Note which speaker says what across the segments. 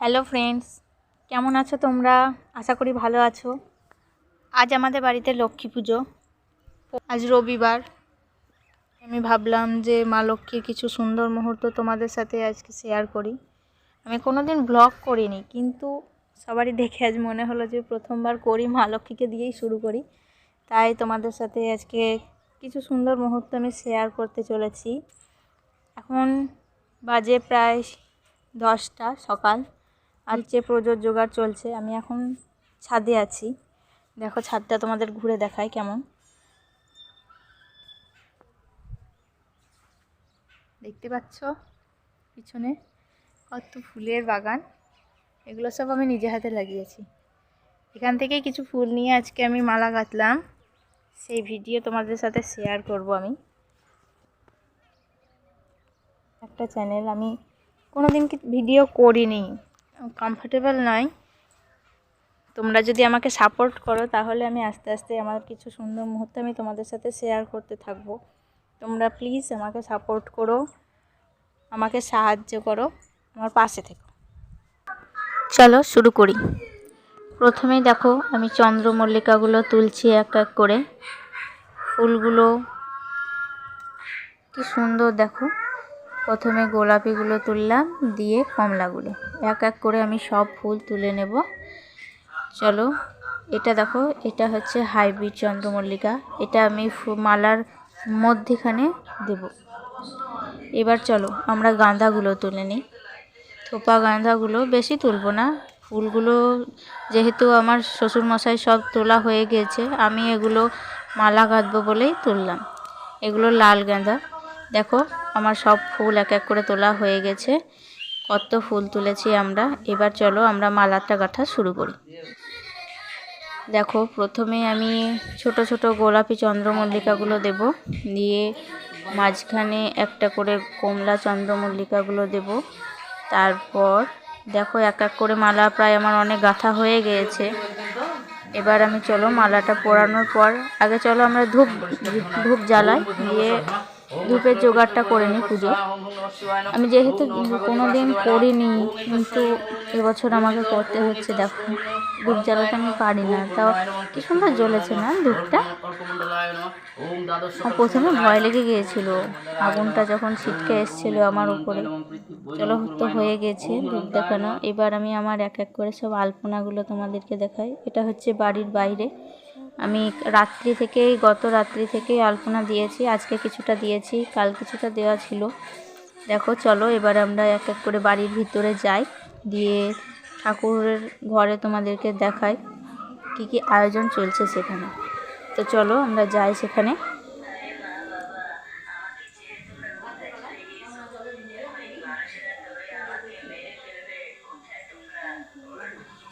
Speaker 1: Hello friends, কেমন আছো তোমরা? আশা করি ভালো আছো। আজ আমাদের বাড়িতে লক্ষ্মী পুজো। আজ রবিবার। আমি ভাবলাম যে মা লক্ষ্মীর কিছু সুন্দর মুহূর্ত তোমাদের সাথে আজকে শেয়ার করি। আমি কোনো দিন ব্লগ করিনি, কিন্তু সবারই দেখে আজ মনে হলো যে প্রথমবার করি, মা লক্ষ্মীকে দিয়েই শুরু করি। তাই তোমাদের সাথে আজকে কিছু সুন্দর মুহূর্ত আমি শেয়ার করতে চলেছি। এখন বাজে প্রায় দশটা সকাল। আর যে প্রজোর জোগাড় চলছে, আমি এখন ছাদে আছি। দেখো ছাদটা তোমাদের ঘুরে দেখায় কেমন। দেখতে পাচ্ছ? পিছনে কত ফুলের বাগান। এগুলো সব আমি নিজে হাতে লাগিয়েছি। এখান থেকেই কিছু ফুল নিয়ে আজকে আমি মালা গাঁথলাম। সেই ভিডিও তোমাদের সাথে শেয়ার করব আমি। একটা চ্যানেল আমি কোনো দিন কি ভিডিও করিনি। কমফোর্টেবল নয়। তোমরা যদি আমাকে সাপোর্ট করো, তাহলে আমি আস্তে আস্তে আমার কিছু সুন্দর মুহূর্ত আমি তোমাদের সাথে শেয়ার করতে থাকব। তোমরা প্লিজ আমাকে সাপোর্ট করো, আমাকে সাহায্য করো, আমার পাশে থেকো। চলো শুরু করি। প্রথমেই দেখো, আমি চন্দ্রমল্লিকাগুলো তুলছি এক এক করে। ফুলগুলো কি সুন্দর দেখো। প্রথমে গোলাপিগুলো তুললাম, দিয়ে কমলাগুলো। এক এক করে আমি সব ফুল তুলে নেব। চলো, এটা দেখো, এটা হচ্ছে হাইব্রিড চন্দ্রমল্লিকা। এটা আমি মালার মধ্যেখানে দেব। এবার চলো, আমরা গাঁদাগুলো তুলে নিই। থোপা গাঁদাগুলো বেশি তুলবো না। ফুলগুলো যেহেতু আমার শ্বশুরমশাই সব তোলা হয়ে গেছে, আমি এগুলো মালা গাঁথবো বলেই তুললাম। এগুলো লাল গাঁদা। দেখো, আমার সব ফুল এক এক করে তোলা হয়ে গেছে। কত ফুল তুলেছি আমরা। এবার চলো আমরা মালাটা গাঁথা শুরু করি। দেখো, প্রথমে আমি ছোট ছোট গোলাপি চন্দ্রমল্লিকাগুলো দেব। দিয়ে মাঝখানে একটা করে কমলা চন্দ্রমল্লিকাগুলো দেব। তারপর দেখো, এক এক করে মালা প্রায় আমার অনেক গাঁথা হয়ে গিয়েছে এবার আমি চলো মালাটা পরানোর পর, আগে চলো আমরা ধূপ ধূপ জ্বালাই। দিয়ে ধূপের জোগাড়টা করে নিই পুজো আমি যেহেতু কোনো দিন করিনি, কিন্তু এবছর আমাকে করতে হচ্ছে দেখো। ধূপ জ্বালাতে আমি পারি না, তাও কি সুন্দর জ্বলেছে না ধূপটা প্রথমে ভয় লেগে গিয়েছিল, আগুনটা যখন ছিটকে এসেছিল আমার উপরে। চলো, তো হয়ে গেছে ধূপ দেখানো। এবার আমি আমার এক এক করে সব আলপনাগুলো তোমাদেরকে দেখাই। এটা হচ্ছে বাড়ির বাইরে। আমি রাত্রি থেকেই, গত রাত্রি থেকেই আলপনা দিয়েছি। আজকে কিছুটা দিয়েছি, কাল কিছুটা দেওয়া ছিল। দেখো, চলো, এবার আমরা এক এক করে বাড়ির ভিতরে যাই, দিয়ে ঠাকুরের ঘরে তোমাদেরকে দেখাই কি কি আয়োজন চলছে সেখানে। তো চলো, আমরা যাই সেখানে।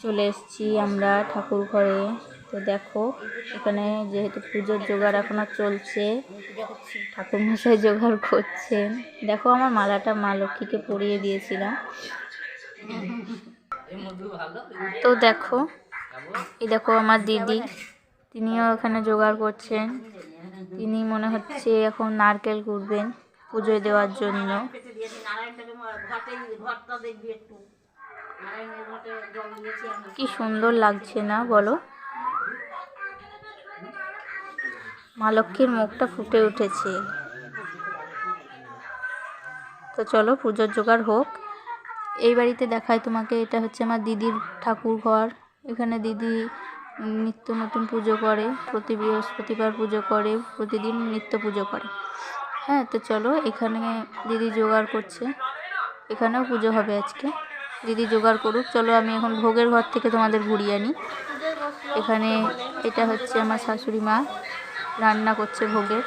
Speaker 1: চলে এসেছি আমরা ঠাকুর ঘরে। তো দেখো, এখানে যেহেতু পুজোর জোগাড় এখনও চলছে ঠাকুর মশাই জোগাড় করছেন। দেখো আমার মালাটা মা লক্ষ্মীকে পরিয়ে দিয়েছিলাম। তো দেখো, এই দেখো আমার দিদি, তিনিও এখানে জোগাড় করছেন। তিনি মনে হচ্ছে এখন নারকেল কুড়বেন পুজোয় দেওয়ার জন্য। কি সুন্দর লাগছে না বলো? মা লক্ষ্মীর মুখটা ফুটে উঠেছে। তো চলো, পুজোর জোগাড় হোক। এই বাড়িতে দেখায় তোমাকে, এটা হচ্ছে আমার দিদির ঠাকুর ঘর। এখানে দিদি নিত্য নতুন পুজো করে, প্রতি বৃহস্পতিবার পুজো করে, প্রতিদিন নিত্য পুজো করে। হ্যাঁ তো চলো, এখানে দিদি জোগাড় করছে। এখানেও পুজো হবে আজকে। দিদি জোগাড় করুক। চলো, আমি এখন ভোগের ঘর থেকে তোমাদের ঘুরিয়ে আনি। এখানে এটা হচ্ছে আমার শাশুড়ি মা। রান্না করছে ভোগের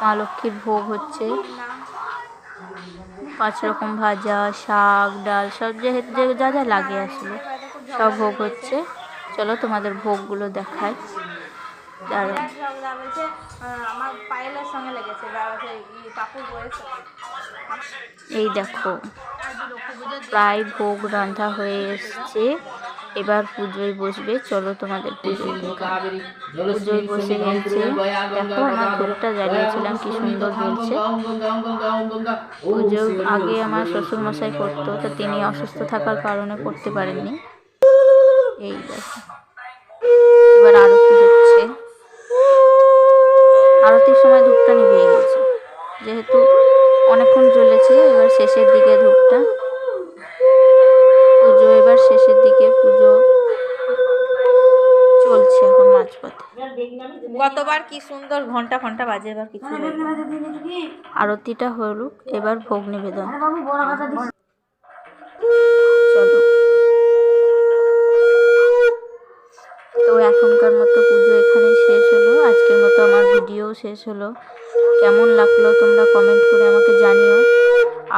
Speaker 1: মা লক্ষ্মীর ভোগ হচ্ছে। পাঁচ রকম ভাজা, শাক, ডাল, সব যে যা যা লাগে আসলে, সব ভোগ হচ্ছে। চলো তোমাদের ভোগগুলো দেখাই। এই দেখো, প্রায় ভোগ রান্না হয়ে এসছে। এবার পুজোয় বসবে, চলো তোমাদের পুজোয়। পুজোয় বসে গেছে। দেখো, আমার ধূপটা জ্বালিয়েছিলাম কি সুন্দর জ্বলছে পুজো আগে আমার শ্বশুরমশাই করতো, তো তিনি অসুস্থ থাকার কারণে করতে পারেননি। এই দেখো। এবার আরতি হচ্ছে। আরতির সময় ধূপটা নিভিয়ে গেছে। যেহেতু অনেকক্ষণ জ্বলেছে, এবার শেষের দিকে ধূপটা। শেষের দিকে পুজো চলছে এখন মাঝপথে। গতবার কি সুন্দর ঘণ্টা ঘণ্টা বাজে, এবার কিছু আরতিটা হলো এবার ভোগ নিবেদন। চলো। তো এখনকার মতো পুজো শেষ হলো। আজকের মতো আমার ভিডিও শেষ হলো। কেমন লাগল তোমরা কমেন্ট করে আমাকে জানিও।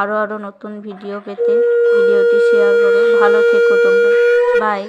Speaker 1: আরও আরও নতুন ভিডিও পেতে। ভিডিওটি শেয়ার করে। ভালো থেকো তোমরা। বাই